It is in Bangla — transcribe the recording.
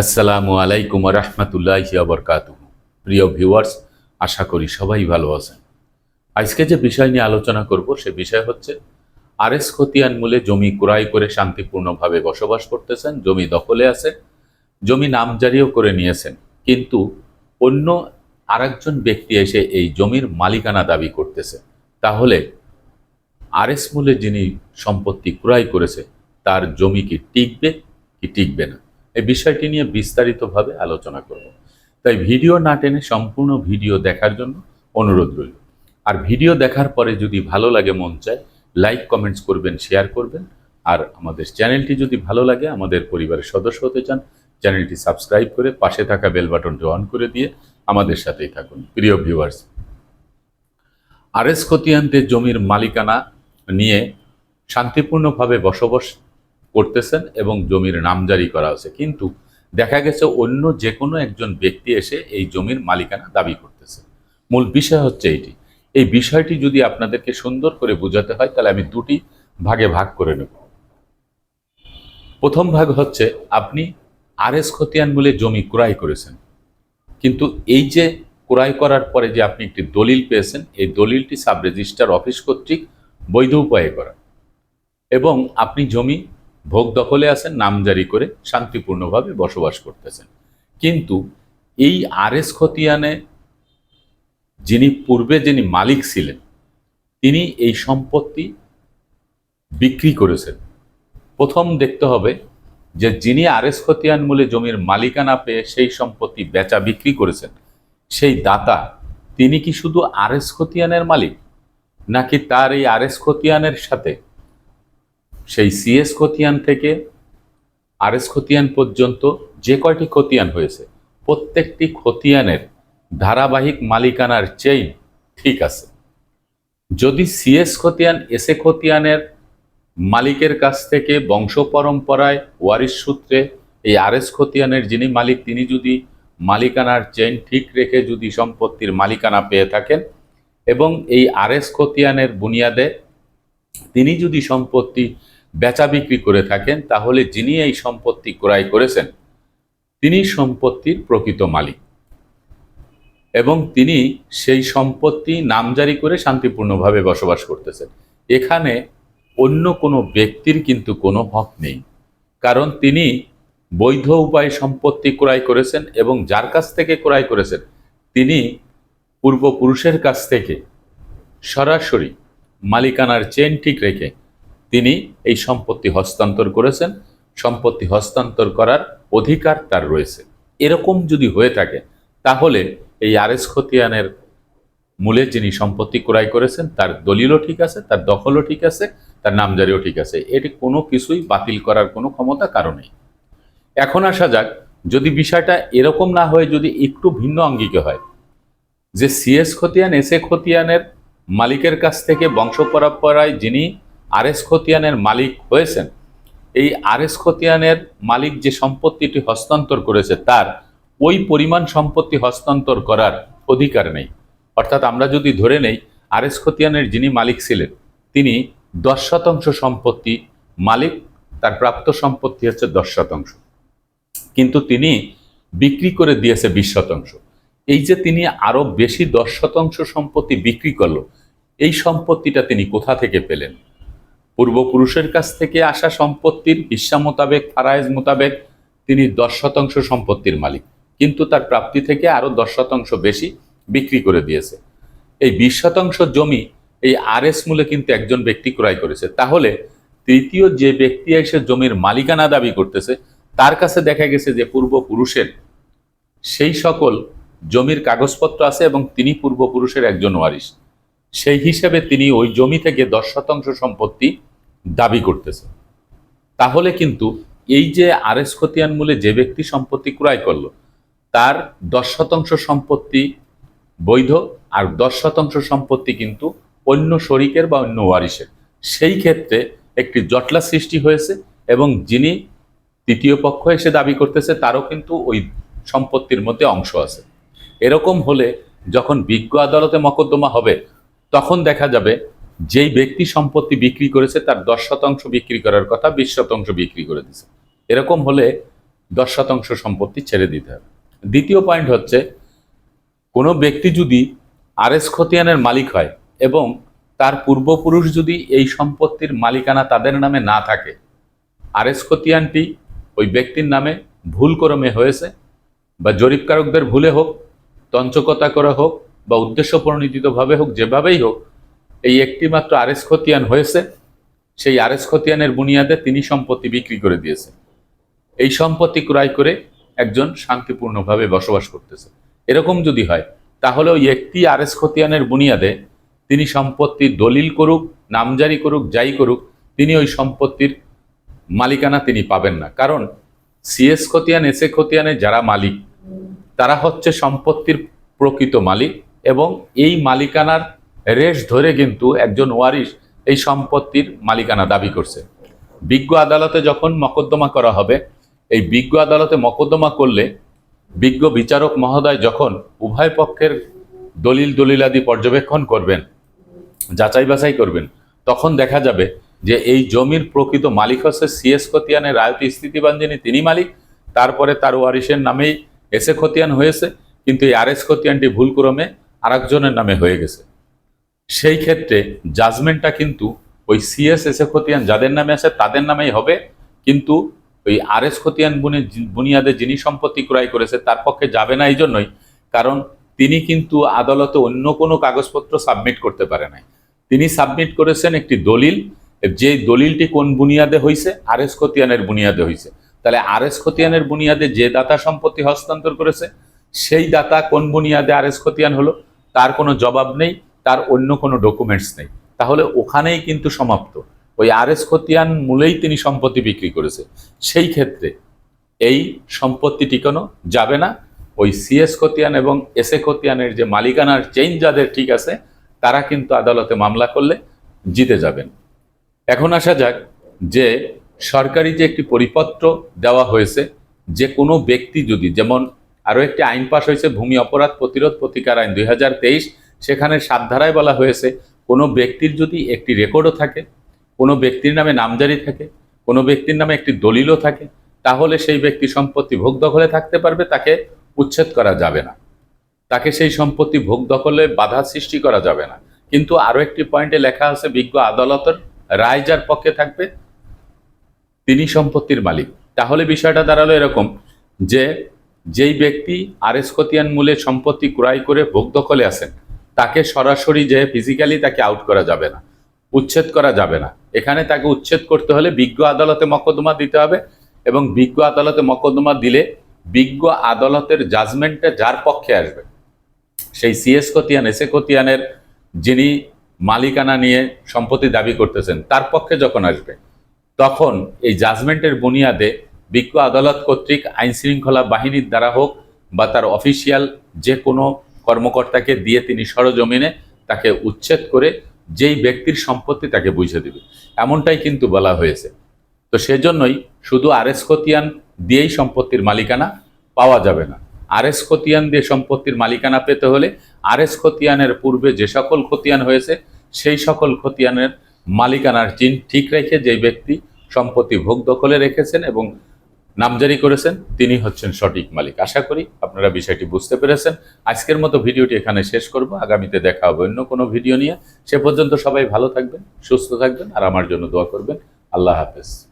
আসসালামু আলাইকুম রহমতুল্লাহ বরকাত প্রিয় ভিউয়ার্স, আশা করি সবাই ভালো আছেন। আজকে যে বিষয় নিয়ে আলোচনা করব, সে বিষয় হচ্ছে আর এস খতিয়ান মূলে জমি ক্রয় করে শান্তিপূর্ণভাবে বসবাস করতেছেন, জমি দখলে আছে, জমি নামজারিও করে নিয়েছেন। কিন্তু অন্য আরেকজন ব্যক্তি এসে এই জমির মালিকানা দাবি করতেছে। তাহলে আর এস মূলে যিনি সম্পত্তি ক্রয় করেছে, তার জমি কি টিকবে কি টিকবে না? এই বিষয়টি নিয়ে বিস্তারিতভাবে আলোচনা করব। তাই ভিডিও না টেনে সম্পূর্ণ ভিডিও দেখার জন্য অনুরোধ রইল। আর ভিডিও দেখার পরে যদি ভালো লাগে, মন চায়, লাইক, কমেন্টস করবেন, শেয়ার করবেন। আর আমাদের চ্যানেলটি যদি ভালো লাগে, আমাদের পরিবারের সদস্য হতে চান, চ্যানেলটি সাবস্ক্রাইব করে পাশে থাকা বেল বাটনটি অন করে দিয়ে আমাদের সাথেই থাকুন। প্রিয় ভিউয়ার্স আর এস খতিয়ানদের জমির মালিকানা নিয়ে শান্তিপূর্ণভাবে বসবাস করতেছেন এবং জমির নামজারি করা হয়েছে। কিন্তু দেখা গেছে অন্য যে কোনো একজন ব্যক্তি এসে এই জমির মালিকানা দাবি করতেছে। মূল বিষয় হচ্ছে এটি। এই বিষয়টি যদি আপনাদেরকে সুন্দর করে বোঝাতে হয়, তাহলে আমি দুটি ভাগে ভাগ করে নেব। প্রথম ভাগ হচ্ছে, আপনি আর এস খতিয়ান বলে জমি ক্রয় করেছেন। কিন্তু এই যে ক্রয় করার পরে যে আপনি একটি দলিল পেয়েছেন, এই দলিলটি সাব রেজিস্টার অফিস কর্তৃক বৈধ উপায়ে করা। এবং আপনি জমি ভোগ দখলে আছেন নামজারি করে শান্তিপূর্ণভাবে বসবাস করতেছেন। কিন্তু এই আর এস খতিয়ানে যিনি পূর্বে যিনি মালিক ছিলেন, তিনি এই সম্পত্তি বিক্রি করেছেন। প্রথম দেখতে হবে যে যিনি আর এস খতিয়ান মূলে জমির মালিকানা পেয়ে সেই সম্পত্তি বেচা বিক্রি করেছেন, সেই দাতা, তিনি কি শুধু আর এস খতিয়ানের মালিক, নাকি তার এই আর এস খতিয়ানের সাথে সেই সিএস খতিয়ান থেকে আর এস খতিয়ান পর্যন্ত যে কয়টি খতিয়ান হয়েছে, প্রত্যেকটি খতিয়ানের ধারাবাহিক মালিকানার চেইন ঠিক আছে। যদি সিএস খতিয়ান এসে খতিয়ানের মালিকের কাছ থেকে বংশ পরম্পরায় ওয়ারিশ সূত্রে এই আর এস খতিয়ানের যিনি মালিক, তিনি যদি মালিকানার চেইন ঠিক রেখে যদি সম্পত্তির মালিকানা পেয়ে থাকেন এবং এই আর এস খতিয়ানের বুনিয়াদে তিনি যদি সম্পত্তি বেচা বিক্রি করে থাকেন, তাহলে যিনি এই সম্পত্তি ক্রয় করেছেন, তিনি সম্পত্তির প্রকৃত মালিক। এবং তিনি সেই সম্পত্তি নামজারি করে শান্তিপূর্ণভাবে বসবাস করতেছেন। এখানে অন্য কোনো ব্যক্তির কিন্তু কোনো হক নেই। কারণ তিনি বৈধ উপায়ে সম্পত্তি ক্রয় করেছেন এবং যার কাছ থেকে ক্রয় করেছেন, তিনি পূর্বপুরুষের কাছ থেকে সরাসরি মালিকানার চেন ঠিক রেখে তিনি এই সম্পত্তি হস্তান্তর করেছেন। সম্পত্তি হস্তান্তর করার অধিকার তার রয়েছে। এরকম যদি হয়ে থাকে, তাহলে এই আর এস খতিয়ানের মূলে যিনি সম্পত্তি ক্রয় করেছেন, তার দলিলও ঠিক আছে, তার দখলও ঠিক আছে, তার নামজারিও ঠিক আছে। এটি কোনো কিছুই বাতিল করার কোনো ক্ষমতা কারণেই এখন আসা যাক, যদি বিষয়টা এরকম না হয়ে যদি একটু ভিন্ন অঙ্গিকে হয়, যে সিএস খতিয়ান, এস এ খতিয়ানের মালিকের কাছ থেকে বংশ পরম্পরায় যিনি আর এস খতিয়ানের মালিক হয়েছেন, এই আর এস খতিয়ানের মালিক যে সম্পত্তিটি হস্তান্তর করেছে তার ওই পরিমাণ সম্পত্তি হস্তান্তর করার অধিকার নেই। অর্থাৎ আমরা যদি ধরে নেই আর এস খতিয়ানের যিনি মালিক ছিলেন, তিনি দশ শতাংশ সম্পত্তি মালিক, তার প্রাপ্ত সম্পত্তি হচ্ছে দশ শতাংশ। কিন্তু তিনি বিক্রি করে দিয়েছে বিশ শতাংশ। এই যে তিনি আরও বেশি দশ শতাংশ সম্পত্তি বিক্রি করল, এই সম্পত্তিটা তিনি কোথা থেকে পেলেন? পূর্বপুরুষের কাছ থেকে আসা সম্পত্তির হিস্সা মোতাবেক ফারাইজ মোতাবেক তিনি দশ শতাংশ সম্পত্তির মালিক। কিন্তু তার প্রাপ্তি থেকে আরও দশ শতাংশ বেশি বিক্রি করে দিয়েছে। এই বিশ শতাংশ জমি এই আর এস মূলে কিন্তু একজন ব্যক্তি ক্রয় করেছে। তাহলে তৃতীয় যে ব্যক্তি এসে জমির মালিকানা দাবি করতেছে, তার কাছে দেখা গেছে যে পূর্বপুরুষের সেই সকল জমির কাগজপত্র আছে এবং তিনি পূর্বপুরুষের একজন ওয়ারিশ। সেই হিসেবে তিনি ওই জমি থেকে দশ শতাংশ সম্পত্তি দাবি করতেছে। তাহলে কিন্তু এই যে আর এস খতিয়ান মূলে যে ব্যক্তি সম্পত্তি ক্রয় করল, তার দশ শতাংশ সম্পত্তি বৈধ আর দশ শতাংশ সম্পত্তি কিন্তু অন্য শরিকের বা অন্য ওয়ারিসের। সেই ক্ষেত্রে একটি জটলা সৃষ্টি হয়েছে এবং যিনি তৃতীয় পক্ষ এসে দাবি করতেছে, তারও কিন্তু ওই সম্পত্তির মধ্যে অংশ আছে। এরকম হলে যখন বিজ্ঞ আদালতে মকদ্দমা হবে, তখন দেখা যাবে যেই ব্যক্তি সম্পত্তি বিক্রি করেছে তার দশ শতাংশ বিক্রি করার কথা বিশ শতাংশ বিক্রি করে দিছে। এরকম হলে দশ শতাংশ সম্পত্তি ছেড়ে দিতে হবে। দ্বিতীয় পয়েন্ট হচ্ছে, কোনো ব্যক্তি যদি আরএস খতিয়ানের মালিক হয় এবং তার পূর্বপুরুষ যদি এই সম্পত্তির মালিকানা তাদের নামে না থাকে, আরএস খতিয়ানটি ওই ব্যক্তির নামে ভুল ক্রমে হয়েছে বা জরিপকারকদের ভুলে হোক তঞ্চকতা করে হোক বা উদ্দেশ্য প্রণোদিতভাবে হোক, যেভাবেই হোক এই একটি মাত্র আরএস খতিয়ান হয়েছে, সেই আরএস খতিয়ানের বুনিয়াদে তিনি সম্পত্তি বিক্রি করে দিয়েছে। এই সম্পত্তি ক্রয় করে একজন শান্তিপূর্ণভাবে বসবাস করতেছে। এরকম যদি হয়, তাহলে ওই একটি আরএস খতিয়ানের বুনিয়াদে তিনি সম্পত্তির দলিল করুক, নামজারি করুক, যাই করুক, তিনি ওই সম্পত্তির মালিকানা তিনি পাবেন না। কারণ সিএস খতিয়ান এসএ খতিয়ানের যারা মালিক, তারা হচ্ছে সম্পত্তির প্রকৃত মালিক এবং এই মালিকানার রেশ ধরে কিন্তু একজন ওয়ারিশ এই সম্পত্তির মালিকানা দাবি করছে। বিজ্ঞ আদালতে যখন মকদ্দমা করা হবে, এই বিজ্ঞ আদালতে মকদ্দমা করলে বিজ্ঞ বিচারক মহোদয় যখন উভয় পক্ষের দলিল দলিলাদি পর্যবেক্ষণ করবেন, যাচাই বাছাই করবেন, তখন দেখা যাবে যে এই জমির প্রকৃত মালিক হচ্ছে সিএস খতিয়ানের রায়তি স্থিতিবান যিনি তিনি মালিক। তারপরে তার ওয়ারিশের নামেই এসে খতিয়ান হয়েছে, কিন্তু এই আর এস খতিয়ানটি ভুলক্রমে আরেকজনের নামে হয়ে গেছে। সেই ক্ষেত্রে জাজমেন্টটা কিন্তু ওই সিএস এসে খতিয়ান যাদের নামে আছে তাদের নামেই হবে। কিন্তু ওই আরএস খতিয়ান বুনি বুনিয়াদে যিনি সম্পত্তি ক্রয় করেছে তার পক্ষে যাবে না এই জন্যই কারণ তিনি কিন্তু আদালতে অন্য কোনো কাগজপত্র সাবমিট করতে পারে নাই। তিনি সাবমিট করেছেন একটি দলিল, যে দলিলটি কোন বুনিয়াদে হয়েছে আরএস খতিয়ানের বুনিয়াদে হয়েছে তাহলে আরএস খতিয়ানের বুনিয়াদে যে দাতা সম্পত্তি হস্তান্তর করেছে, সেই দাতা কোন বুনিয়াদে আরএস খতিয়ান হলো? তার কোনো জবাব নেই। তার অন্য কোনো ডকুমেন্টস নেই। তাহলে ওখানেই কিন্তু সমাপ্ত। ওই আরএস খতিয়ান মূলেই তিনি সম্পত্তি বিক্রি করেছে। সেই ক্ষেত্রে এই সম্পত্তি টিকানো যাবে না। ওই সিএস খতিয়ান এবং এস এ খতিয়ানের যে মালিকানার চেইন যাদের ঠিক আছে, তারা কিন্তু আদালতে মামলা করলে জিতে যাবেন। এখন আসা যাক যে সরকারি যে একটি পরিপত্র দেওয়া হয়েছে, যে কোনো ব্যক্তি যদি, যেমন আরও একটি আইন পাশ হয়েছে, ভূমি অপরাধ প্রতিরোধ প্রতিকার আইন দুই হাজার তেইশ সেখানে সাত ধারায় বলা হয়েছে, কোনো ব্যক্তির যদি একটি রেকর্ডও থাকে, কোনো ব্যক্তির নামে নামজারি থাকে, কোনো ব্যক্তির নামে একটি দলিলও থাকে, তাহলে সেই ব্যক্তি সম্পত্তি ভোগ দখলে থাকতে পারবে, তাকে উচ্ছেদ করা যাবে না। তাকে সেই সম্পত্তি ভোগ দখলে বাধা সৃষ্টি করা যাবে না। কিন্তু আরও একটি পয়েন্টে লেখা আছে, বিজ্ঞ আদালতের রায় যার পক্ষে থাকবে, তিনি সম্পত্তির মালিক। তাহলে বিষয়টা দাঁড়াল এরকম যে, যেই ব্যক্তি আরএস খতিয়ান মূলে সম্পত্তি ক্রয় করে ভোগ দখলে আছেন তাকে সরাসরি যে ফিজিক্যালি তাকে আউট করা যাবে না, উচ্ছেদ করা যাবে না। এখানে তাকে উচ্ছেদ করতে হলে বিজ্ঞ আদালতে মকদ্দমা দিতে হবে এবং বিজ্ঞ আদালতে মকদ্দমা দিলে বিজ্ঞ আদালতের জাজমেন্টটা যার পক্ষে আসবে, সেই সিএস খতিয়ান এসএ খতিয়ানের যিনি মালিকানা নিয়ে সম্পত্তি দাবি করতেছেন, তার পক্ষে যখন আসবে, তখন এই জাজমেন্টের বুনিয়াদে বিজ্ঞ আদালত কর্তৃক আইন শৃঙ্খলা বাহিনীর দ্বারা হোক বা তার অফিসিয়াল যে কোনো কর্মকর্তাকে দিয়ে তিনি সরজমিনে তাকে উচ্ছেদ করে যেই ব্যক্তির সম্পত্তি তাকে বুঝে দেবে। এমনটাই কিন্তু বলা হয়েছে। তো সেজন্যই শুধু আরএস খতিয়ান দিয়েই সম্পত্তির মালিকানা পাওয়া যাবে না। আরএস খতিয়ান দিয়ে সম্পত্তির মালিকানা পেতে হলে আরএস খতিয়ানের পূর্বে যে সকল খতিয়ান হয়েছে, সেই সকল খতিয়ানের মালিকানার চিন ঠিক রেখে যেই ব্যক্তি সম্পত্তি ভোগ দখলে রেখেছেন এবং নামজারি করেছেন, তিনি হচ্ছেন সঠিক মালিক। আশা করি আপনারা বিষয়টি বুঝতে পেরেছেন। আজকের মতো ভিডিওটি এখানে শেষ করব। আগামীতে দেখা হবে অন্য কোনো ভিডিও নিয়ে। সে পর্যন্ত সবাই ভালো থাকবেন, সুস্থ থাকবেন, আর আমার জন্য দোয়া করবেন। আল্লাহ হাফেজ।